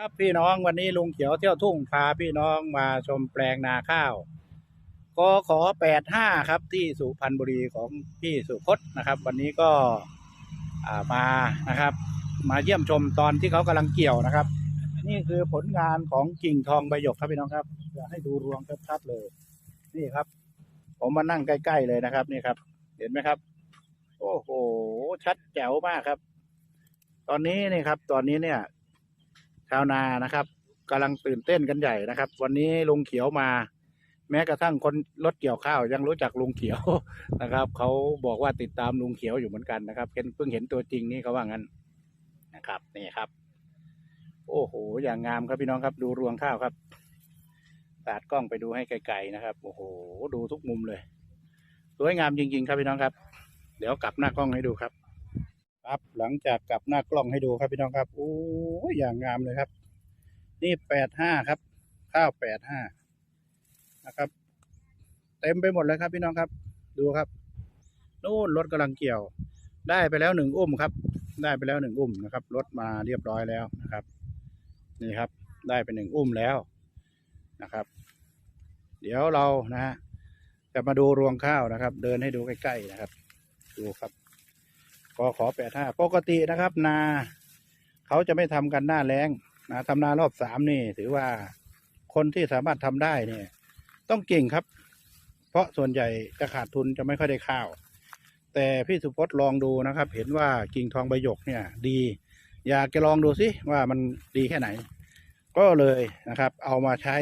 ครับพี่น้องวันนี้ลุงเขียวเที่ยวทุ่งพาพี่น้องมาชมแปลงนาข้าวก็ขอแปดห้าครับที่สุพรรณบุรีของพี่สุพจน์นะครับ วันนี้ก็มานะครับ มาเยี่ยมชมตอนที่เขากำลังเกี่ยวนะครับ นี่คือผลงานของกิ่งทองใบหยกครับพี่น้องครับจะให้ดูรวงชัดๆเลย นี่ครับ ผมมานั่งใกล้ๆเลยนะครับนี่ครับ เห็นไหมครับ โอ้โหชัดแจ๋วมากครับ ตอนนี้นี่ครับ ตอนนี้เนี่ย ชาวนานะครับกำลังตื่นเต้นกันใหญ่นะครับ วันนี้ลุงเขียวมา แม้กระทั่งคนรถเกี่ยวข้าวยังรู้จักลุงเขียวนะครับเขาบอกว่าติดตามลุงเขียวอยู่เหมือนกันนะครับเห็นเพิ่งเห็นตัวจริงนี่เขาว่างั้นนะครับนี่ครับ โอ้โหอย่างงามครับพี่น้องครับ ดูรวงข้าวครับตาดกล้องไปดูให้ไกลๆนะครับโอ้โหดูทุกมุมเลยสวยงามจริง ๆ ครับพี่น้องครับ เดี๋ยวกลับหน้ากล้องให้ดูครับ ครับ หลังจากกลับหน้ากล้องให้ดูครับพี่น้องครับโอ้ยอย่างงามเลยครับ นี่แปดห้าครับ ข้าวแปดห้านะครับ เต็มไปหมดเลยครับพี่น้องครับ ดูครับนู่นรถกำลังเกี่ยว ได้ไปแล้วหนึ่งอุ้มครับ ได้ไปแล้วหนึ่งอุ้มนะครับรถมาเรียบร้อยแล้วนะครับ นี่ครับ ได้ไปหนึ่งอุ้มแล้วนะครับ เดี๋ยวเรานะฮะจะมาดูรวงข้าวนะครับ เดินให้ดูใกล้ๆนะครับ ดูครับ ก็ขอแปดห้าปกตินะครับ นาเขาจะไม่ทำกันหน้าแรงนะทำนารอบสามนี่ ถือว่าคนที่สามารถทำได้เนี่ย ต้องเก่งครับ เพราะส่วนใหญ่จะขาดทุนจะไม่ค่อยได้ข้าว แต่พี่สุพจน์ลองดูนะครับ เห็นว่ากิ่งทองใบหยกเนี่ย ดี อยากจะลองดูสิว่ามันดีแค่ไหน ก็เลยนะครับ เอามาใช้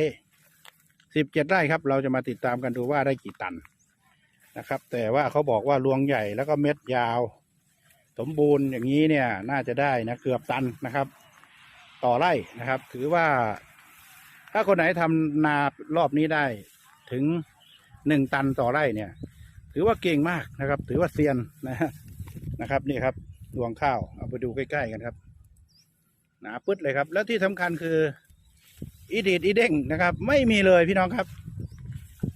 สิบเจ็ดไร่ครับ เราจะมาติดตามกันดูว่าได้กี่ตันนะครับ แต่ว่าเขาบอกว่ารวงใหญ่แล้วก็เม็ดยาว สมบูรณ์อย่างนี้เนี่ยน่าจะได้นะเกือบตันนะครับ ต่อไร่นะครับ ถือว่า ถ้าคนไหนทำนารอบนี้ได้ถึงหนึ่งตันต่อไร่เนี่ย ถือว่าเก่งมากนะครับ ถือว่าเซียนนะนะครับนี่ครับรวงข้าวเอาไปดูใกล้ๆกันครับหนาปึ๊ดเลยครับ แล้วที่สำคัญคืออีดีดอีเด้งนะครับ ไม่มีเลยพี่น้องครับ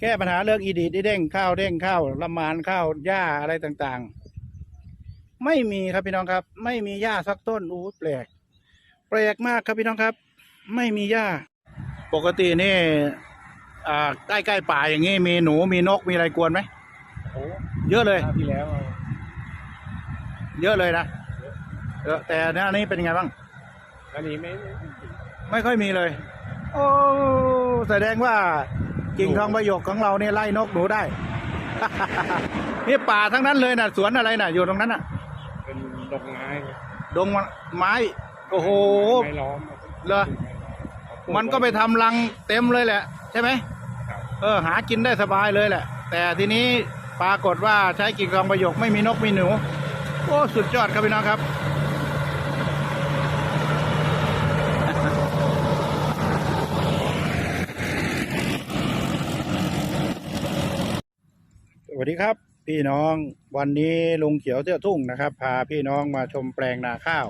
แก้ปัญหาเรื่องอีดีดอีเด้งข้าวเด้งข้าวละมานข้าวหญ้าอะไรต่างๆ ไม่มีครับพี่น้องครับ ไม่มีหญ้าสักต้นอู้แปลก แปลกมากครับพี่น้องครับ ไม่มีหญ้า ปกตินี่อ่าใกล้ๆป่าอย่างนี้มีหนูมีนกมีอะไรกวนไหมโอ้เยอะเลย คราวที่แล้วเอาเยอะเลยนะเยอะแต่หน้านี้เป็นไงบ้าง อันนี้ไม่ไม่ค่อยมีเลย โอ้แสดงว่ากิ่งทองประโยคของเราเนี่ยไล่นกหนูได้ นี่ป่าทั้งนั้นเลยนะสวนอะไรนะอยู่ตรงนั้นน่ะเป็น ดอกไม้ดงไม้ โอ้โห ไม้ล้อมเหรอ มันก็ไปทำรังเต็มเลยแหละ ใช่ไหมครับเออ หากินได้สบายเลยแหละ แต่ทีนี้ปรากฏว่าใช้กิ่งทองประโยคไม่มีนกมีหนู โอ้ สุดยอดครับพี่น้องครับ สวัสดีครับ พี่น้องวันนี้ลุงเขียวเที่ยวทุ่งนะครับ พาพี่น้องมาชมแปลงนาข้าว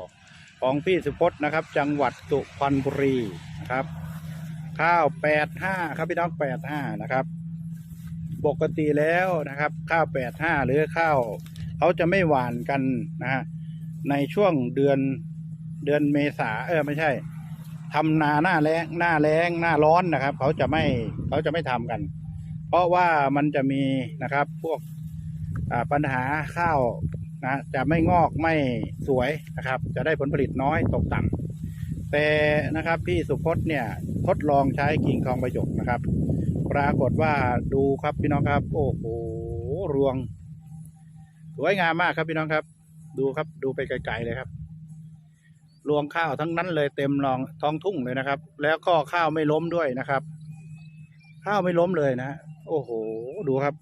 ของพี่สุพจน์นะครับ จังหวัดสุพรรณบุรีนะครับ ข้าวแปดห้าครับพี่น้องแปดห้านะครับ ปกติแล้วนะครับ ข้าวแปดห้าหรือข้าวเขาจะไม่หวานกันนะฮะในช่วงเดือนเดือนเมษาเออไม่ใช่ทำนาหน้าแรงหน้าแรงหน้าร้อนนะครับ เขาจะไม่เขาจะไม่ทำกัน เพราะว่ามันจะมีนะครับพวก ปัญหาข้าวนะจะไม่งอกไม่สวยนะครับ จะได้ผลผลิตน้อยตกต่ำแต่นะครับพี่สุพจน์เนี่ยทดลองใช้กิ่งทองประยกนะครับ ปรากฏว่าดูครับพี่น้องครับ โอ้โหรวง สวยงามมากครับพี่น้องครับ ดูครับดูไปไกลๆเลยครับ รวงข้าวทั้งนั้นเลยเต็มรองท้องทุ่งเลยนะครับ แล้วก็ข้าวไม่ล้มด้วยนะครับ ข้าวไม่ล้มเลยนะ โอ้โห ดูครับ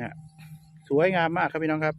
นะสวยงามมากครับพี่น้องครับ